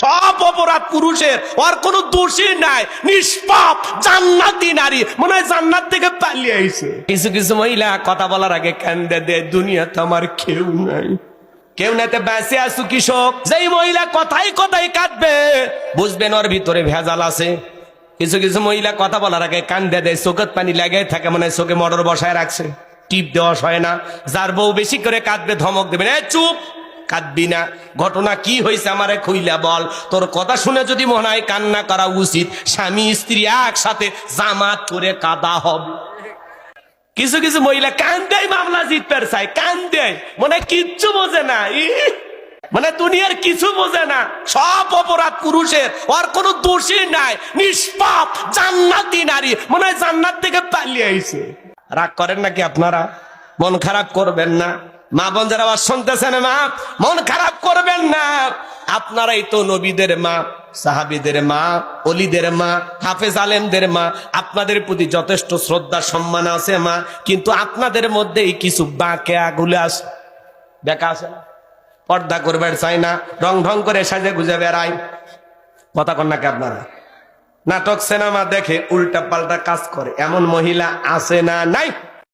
সব অপরাধ পুরুষের, ওর কোনো দোষী নাই। নিষ্পাপ, জান্নাতি নারী। মনে হয় জান্নাত থেকে পালিয়ে আইছে। কিছু কিছু মহিলা কথা বলার আগে কান্দে দে, দুনিয়াতে আমার কেউ নাই। কেউ নাতে বেঁচে আসু কৃষক। যেই মহিলা কথাই কথাই কাঁদবে, বুঝবেন ওর ভিতরে ভেজাল আছে। কিছু কিছু মহিলা কথা বলার আগে কান্দে দেয় চোখের পানি লাগে থাকে মানে চোখে মটর বসায় রাখছে। টিপ দেওয়া হয় না। যার বউ বেশি করে কাঁদবে, ধমক দেবে চুপ! কাঁদবি না। ঘটনা কি হয়েছে আমারে খুইলা বল। তোর কথা শুনে যদি মনে হয় কান্না করা উচিত, স্বামী, স্ত্রী একসাথে জামাত করে কাদা হবে। কিছু কিছু মহিলা কান্দেই মামলা জিততে চায় কান্দেই মনে কিচ্ছু বোঝে না, ই। মানে দুনিয়ার কিছু বোঝে না। সব অপরাধ পুরুষের, ওর কোনো দোষী নাই। নিষ্পাপ, জান্নাতি নারী। মনে হয় জান্নাত থেকে পালিয়ে আইছে। রাগ করেন নাকি আপনারা? মন খারাপ করবেন না। মা বোন যারা আবার শুনতেছেন মা মন খারাপ করবেন না। আপনারাই তো নবীদের মা, সাহাবিদের মা, অলিদের মা, হাফেজ আলেমদের মা। আপনাদের প্রতি যথেষ্ট শ্রদ্ধা, সম্মান আছে মা, কিন্তু আপনাদের মধ্যেই কিছু বাঁকে আগুলে আছে দেখা আছে পর্দা করবার চাই না। রং ঢং করে সাজে গুজে বেড়াই। কথা কন নাকি আপনারা? নাটক, সিনেমা দেখে উল্টা পাল্টা কাজ করে। এমন মহিলা আছে না নাই?